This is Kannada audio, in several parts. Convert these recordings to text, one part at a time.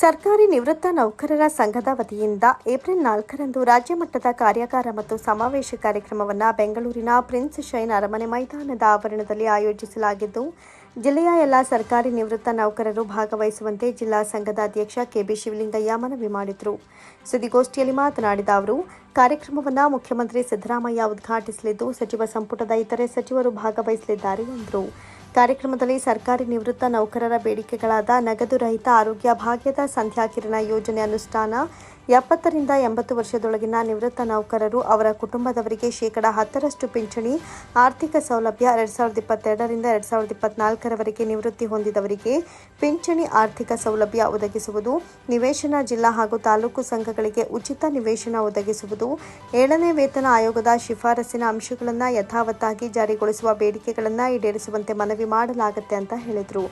ಸರ್ಕಾರಿ ನಿವೃತ್ತ ನೌಕರರ ಸಂಘದ ವತಿಯಿಂದ ಏಪ್ರಿಲ್ ನಾಲ್ಕರಂದು ರಾಜ್ಯ ಮಟ್ಟದ ಕಾರ್ಯಾಗಾರ ಮತ್ತು ಸಮಾವೇಶ ಕಾರ್ಯಕ್ರಮವನ್ನು ಬೆಂಗಳೂರಿನ ಪ್ರಿನ್ಸ್ ಶೈನ್ ಅರಮನೆ ಮೈದಾನದ ಆವರಣದಲ್ಲಿ ಆಯೋಜಿಸಲಾಗಿದ್ದು, ಜಿಲ್ಲೆಯ ಎಲ್ಲ ಸರ್ಕಾರಿ ನಿವೃತ್ತ ನೌಕರರು ಭಾಗವಹಿಸುವಂತೆ ಜಿಲ್ಲಾ ಸಂಘದ ಅಧ್ಯಕ್ಷ ಕೆಬಿ ಶಿವಲಿಂಗಯ್ಯ ಮನವಿ ಮಾಡಿದರು. ಸುದ್ದಿಗೋಷ್ಠಿಯಲ್ಲಿ ಮಾತನಾಡಿದ ಅವರು, ಕಾರ್ಯಕ್ರಮವನ್ನು ಮುಖ್ಯಮಂತ್ರಿ ಸಿದ್ದರಾಮಯ್ಯ ಉದ್ಘಾಟಿಸಲಿದ್ದು, ಸಚಿವ ಸಂಪುಟದ ಇತರೆ ಸಚಿವರು ಭಾಗವಹಿಸಲಿದ್ದಾರೆ ಎಂದರು. ಕಾರ್ಯಕ್ರಮದಲ್ಲಿ ಸರ್ಕಾರಿ ನಿವೃತ್ತ ನೌಕರರ ಬೇಡಿಕೆಗಳಾದ ನಗದು ರಹಿತ ಆರೋಗ್ಯ ಭಾಗ್ಯದ ಸಂಧ್ಯಾ ಕಿರಣ ಯೋಜನೆ ಅನುಷ್ಠಾನ, ಎಪ್ಪತ್ತರಿಂದ ಎಂಬತ್ತು ವರ್ಷದೊಳಗಿನ ನಿವೃತ್ತ ನೌಕರರು ಅವರ ಕುಟುಂಬದವರಿಗೆ ಶೇಕಡ ಹತ್ತರಷ್ಟು ಪಿಂಚಣಿ, ಆರ್ಥಿಕ ಸೌಲಭ್ಯ ಎರಡ್ ಸಾವಿರದ ಇಪ್ಪತ್ತೆರಡರಿಂದ ಎರಡ್ ಸಾವಿರದ ಇಪ್ಪತ್ನಾಲ್ಕರವರೆಗೆ ನಿವೃತ್ತಿ ಹೊಂದಿದವರಿಗೆ ಪಿಂಚಣಿ ಆರ್ಥಿಕ ಸೌಲಭ್ಯ ಒದಗಿಸುವುದು, ನಿವೇಶನ ಜಿಲ್ಲಾ ಹಾಗೂ ತಾಲೂಕು ಸಂಘಗಳಿಗೆ ಉಚಿತ ನಿವೇಶನ ಒದಗಿಸುವುದು, ಏಳನೇ ವೇತನ ಆಯೋಗದ ಶಿಫಾರಸಿನ ಅಂಶಗಳನ್ನು ಯಥಾವತ್ತಾಗಿ ಜಾರಿಗೊಳಿಸುವ ಬೇಡಿಕೆಗಳನ್ನು ಈಡೇರಿಸುವಂತೆ ಮನವಿ ಮಾಡಲಾಗುತ್ತೆ ಅಂತ ಹೇಳಿದರು.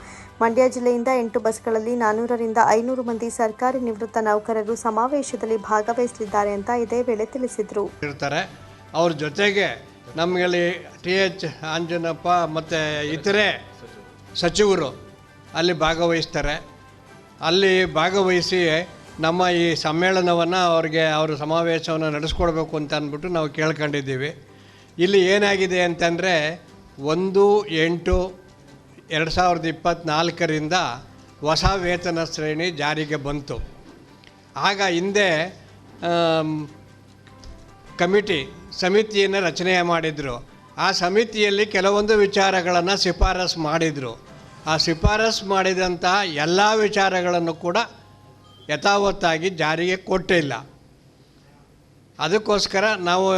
ಮಂಡ್ಯ ಜಿಲ್ಲೆಯಿಂದ ಎಂಟು ಬಸ್ಗಳಲ್ಲಿ ನಾನ್ನೂರರಿಂದ ಐನೂರು ಮಂದಿ ಸರ್ಕಾರಿ ನಿವೃತ್ತ ನೌಕರರು ಸಮಾವೇಶದಲ್ಲಿ ಭಾಗವಹಿಸಲಿದ್ದಾರೆ ಅಂತ ಇದೇ ವೇಳೆ ತಿಳಿಸಿದರು. ಇರ್ತಾರೆ ಅವ್ರ ಜೊತೆಗೆ ನಮಗೆ ಟಿ ಎಚ್ ಆಂಜನಪ್ಪ ಮತ್ತು ಇತರೆ ಸಚಿವರು ಅಲ್ಲಿ ಭಾಗವಹಿಸ್ತಾರೆ. ಅಲ್ಲಿ ಭಾಗವಹಿಸಿ ನಮ್ಮ ಈ ಸಮ್ಮೇಳನವನ್ನು ಅವ್ರಿಗೆ ಅವರು ಸಮಾವೇಶವನ್ನು ನಡೆಸ್ಕೊಡ್ಬೇಕು ಅಂತ ಅಂದ್ಬಿಟ್ಟು ನಾವು ಕೇಳ್ಕೊಂಡಿದ್ದೀವಿ. ಇಲ್ಲಿ ಏನಾಗಿದೆ ಅಂತಂದರೆ ಒಂದು ಎಂಟು ಎರಡು ಸಾವಿರದ ಇಪ್ಪತ್ತ್ನಾಲ್ಕರಿಂದ ಹೊಸ ವೇತನ ಶ್ರೇಣಿ ಜಾರಿಗೆ ಬಂತು. ಆಗ ಹಿಂದೆ ಕಮಿಟಿ, ಸಮಿತಿಯನ್ನು ರಚನೆ ಮಾಡಿದರು. ಆ ಸಮಿತಿಯಲ್ಲಿ ಕೆಲವೊಂದು ವಿಚಾರಗಳನ್ನು ಶಿಫಾರಸು ಮಾಡಿದರು. ಆ ಶಿಫಾರಸು ಮಾಡಿದಂತಹ ಎಲ್ಲ ವಿಚಾರಗಳನ್ನು ಕೂಡ ಯಥಾವತ್ತಾಗಿ ಜಾರಿಗೆ ಕೊಟ್ಟಿಲ್ಲ. ಅದಕ್ಕೋಸ್ಕರ ನಾವು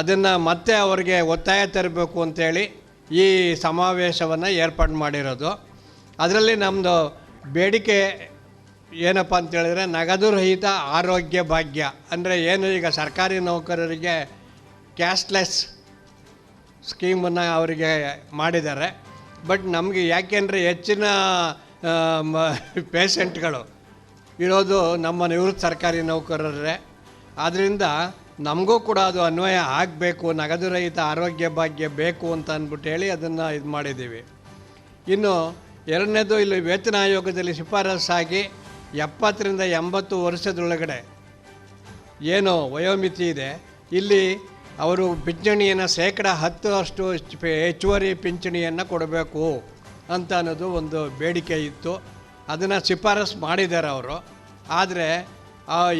ಅದನ್ನು ಮತ್ತೆ ಅವರಿಗೆ ಒತ್ತಾಯ ತರಬೇಕು ಅಂತೇಳಿ ಈ ಸಮಾವೇಶವನ್ನು ಏರ್ಪಾಡು ಮಾಡಿರೋದು. ಅದರಲ್ಲಿ ನಮ್ಮದು ಬೇಡಿಕೆ ಏನಪ್ಪ ಅಂತೇಳಿದರೆ ನಗದು ರಹಿತ ಆರೋಗ್ಯ ಭಾಗ್ಯ. ಅಂದರೆ ಏನು ಈಗ ಸರ್ಕಾರಿ ನೌಕರರಿಗೆ ಕ್ಯಾಶ್ಲೆಸ್ ಸ್ಕೀಮನ್ನು ಅವರಿಗೆ ಮಾಡಿದ್ದಾರೆ. ಬಟ್ ನಮಗೆ ಯಾಕೆಂದರೆ ಹೆಚ್ಚಿನ ಪೇಷಂಟ್ಗಳು ಇರೋದು ನಮ್ಮ ನಿವೃತ್ತ ಸರ್ಕಾರಿ ನೌಕರರೇ. ಆದ್ದರಿಂದ ನಮಗೂ ಕೂಡ ಅದು ಅನ್ವಯ ಆಗಬೇಕು ನಗದು ರಹಿತ ಆರೋಗ್ಯ ಭಾಗ್ಯ ಬೇಕು ಅಂತ ಅಂದ್ಬಿಟ್ಟು ಹೇಳಿ ಅದನ್ನು ಇದು ಮಾಡಿದ್ದೀವಿ. ಇನ್ನು ಎರಡನೇದು ಇಲ್ಲಿ ವೇತನ ಆಯೋಗದಲ್ಲಿ ಶಿಫಾರಸ್ಸಾಗಿ ಎಪ್ಪತ್ತರಿಂದ ಎಂಬತ್ತು ವರ್ಷದೊಳಗಡೆ ಏನು ವಯೋಮಿತಿ ಇದೆ. ಇಲ್ಲಿ ಅವರು ಪಿಂಚಣಿಯನ್ನು ಶೇಕಡ ಹತ್ತು ಅಷ್ಟು ಹೆಚ್ಚುವರಿ ಪಿಂಚಣಿಯನ್ನು ಕೊಡಬೇಕು ಅಂತ ಅನ್ನೋದು ಒಂದು ಬೇಡಿಕೆ ಇತ್ತು. ಅದನ್ನು ಶಿಫಾರಸು ಮಾಡಿದ್ದಾರೆ ಅವರು. ಆದರೆ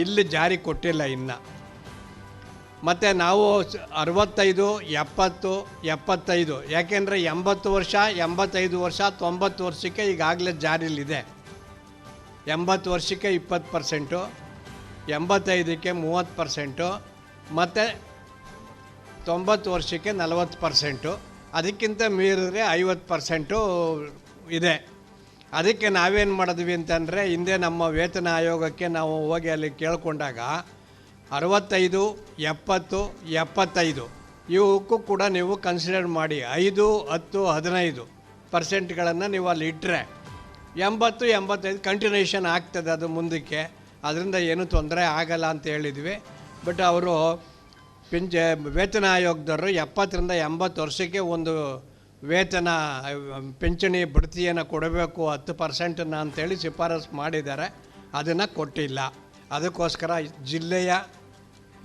ಇಲ್ಲಿ ಜಾರಿ ಕೊಟ್ಟಿಲ್ಲ ಇನ್ನು. ಮತ್ತು ನಾವು ಅರವತ್ತೈದು, ಎಪ್ಪತ್ತು, ಎಪ್ಪತ್ತೈದು. ಯಾಕೆಂದರೆ ಎಂಬತ್ತು ವರ್ಷ, ಎಂಬತ್ತೈದು ವರ್ಷ, ತೊಂಬತ್ತು ವರ್ಷಕ್ಕೆ ಈಗಾಗಲೇ ಜಾರಿಲಿದೆ. ಎಂಬತ್ತು ವರ್ಷಕ್ಕೆ ಇಪ್ಪತ್ತು ಪರ್ಸೆಂಟು, ಎಂಬತ್ತೈದಕ್ಕೆ ಮೂವತ್ತು ಪರ್ಸೆಂಟು, ಮತ್ತು ತೊಂಬತ್ತು ವರ್ಷಕ್ಕೆ ನಲವತ್ತು ಪರ್ಸೆಂಟು. ಅದಕ್ಕಿಂತ ಮೀರಿದ್ರೆ ಐವತ್ತು ಪರ್ಸೆಂಟು ಇದೆ. ಅದಕ್ಕೆ ನಾವೇನು ಮಾಡಿದ್ವಿ ಅಂತಂದರೆ, ಹಿಂದೆ ನಮ್ಮ ವೇತನ ಆಯೋಗಕ್ಕೆ ನಾವು ಹೋಗಿ ಅಲ್ಲಿ ಕೇಳ್ಕೊಂಡಾಗ ಅರವತ್ತೈದು, ಎಪ್ಪತ್ತು, ಎಪ್ಪತ್ತೈದು. ಇವಕ್ಕೂ ಕೂಡ ನೀವು ಕನ್ಸಿಡರ್ ಮಾಡಿ. ಐದು, ಹತ್ತು, ಹದಿನೈದು ಪರ್ಸೆಂಟ್ಗಳನ್ನು ನೀವು ಅಲ್ಲಿ ಇಟ್ಟರೆ ಎಂಬತ್ತು, ಎಂಬತ್ತೈದು ಕಂಟಿನ್ಯೂಷನ್ ಆಗ್ತದೆ ಅದು ಮುಂದಕ್ಕೆ. ಅದರಿಂದ ಏನೂ ತೊಂದರೆ ಆಗಲ್ಲ ಅಂತ ಹೇಳಿದ್ವಿ. ಬಟ್ ಅವರು ಪಿಂಚ, ವೇತನ ಆಯೋಗದವರು ಎಪ್ಪತ್ತರಿಂದ ಎಂಬತ್ತು ವರ್ಷಕ್ಕೆ ಒಂದು ವೇತನ, ಪಿಂಚಣಿ ಬಡ್ತಿಯನ್ನು ಕೊಡಬೇಕು, ಹತ್ತು ಪರ್ಸೆಂಟನ್ನು ಅಂತೇಳಿ ಶಿಫಾರಸು ಮಾಡಿದ್ದಾರೆ. ಅದನ್ನು ಕೊಟ್ಟಿಲ್ಲ. ಅದಕ್ಕೋಸ್ಕರ ಜಿಲ್ಲೆಯ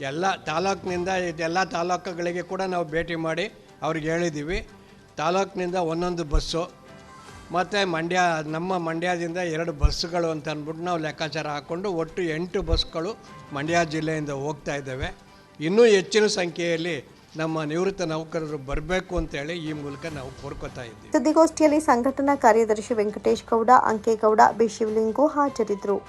ಎಲ್ಲ ತಾಲೂಕಿನಿಂದ ಇದೆಲ್ಲ ತಾಲೂಕುಗಳಿಗೆ ಕೂಡ ನಾವು ಭೇಟಿ ಮಾಡಿ ಅವ್ರಿಗೆ ಹೇಳಿದ್ದೀವಿ. ತಾಲೂಕಿನಿಂದ ಒಂದೊಂದು ಬಸ್ಸು, ಮತ್ತು ಮಂಡ್ಯ, ನಮ್ಮ ಮಂಡ್ಯದಿಂದ ಎರಡು ಬಸ್ಸುಗಳು ಅಂತ ಅಂದ್ಬಿಟ್ಟು ನಾವು ಲೆಕ್ಕಾಚಾರ ಹಾಕ್ಕೊಂಡು ಒಟ್ಟು ಎಂಟು ಬಸ್ಗಳು ಮಂಡ್ಯ ಜಿಲ್ಲೆಯಿಂದ ಹೋಗ್ತಾ ಇದ್ದಾವೆ. ಇನ್ನೂ ಹೆಚ್ಚಿನ ಸಂಖ್ಯೆಯಲ್ಲಿ ನಮ್ಮ ನಿವೃತ್ತ ನೌಕರರು ಬರಬೇಕು ಅಂತೇಳಿ ಈ ಮೂಲಕ ನಾವು ಕೋರ್ಕೋತಾ ಇದ್ದೀವಿ. ಸುದ್ದಿಗೋಷ್ಠಿಯಲ್ಲಿ ಸಂಘಟನಾ ಕಾರ್ಯದರ್ಶಿ ವೆಂಕಟೇಶ್ ಗೌಡ, ಅಂಕೇಗೌಡ ಬಿ ಶಿವಲಿಂಗು ಹಾಜರಿದ್ದರು.